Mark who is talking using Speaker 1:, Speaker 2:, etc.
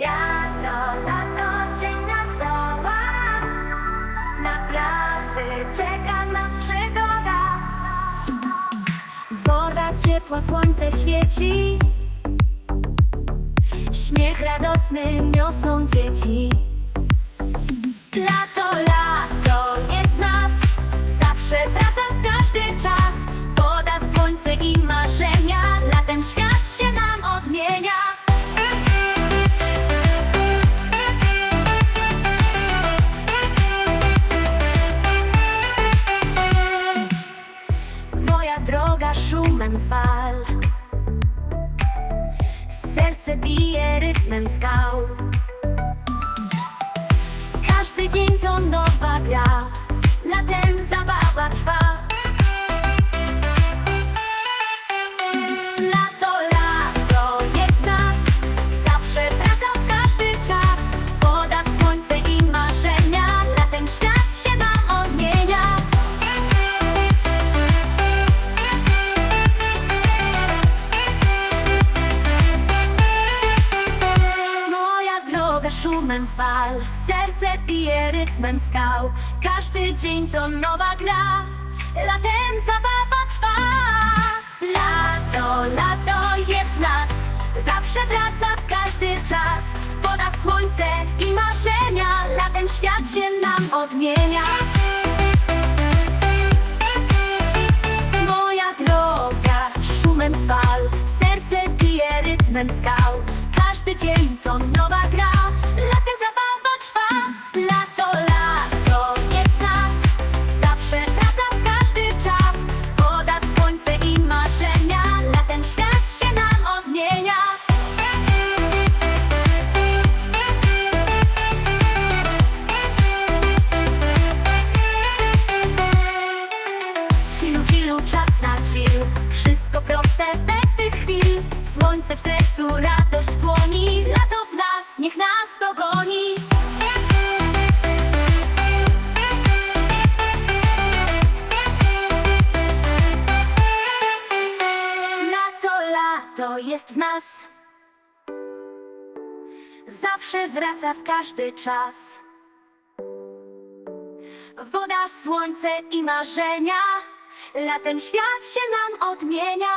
Speaker 1: Lato, lato, dzień na stołach Na plaży czeka nas przygoda. Woda ciepła, słońce świeci. Śmiech radosny niosą dzieci Serce bije rytmem skał szumem fal. Serce bije rytmem skał. Każdy dzień to nowa gra. Latem zabawa trwa. Lato, lato jest w nas. Zawsze wraca w każdy czas. Woda, słońce i marzenia. Latem świat się nam odmienia. Moja droga szumem fal. Serce bije rytmem skał. Każdy dzień to nowa gra lato jest w nas. Zawsze wraca w każdy czas. Woda, słońce i marzenia. Latem świat się nam odmienia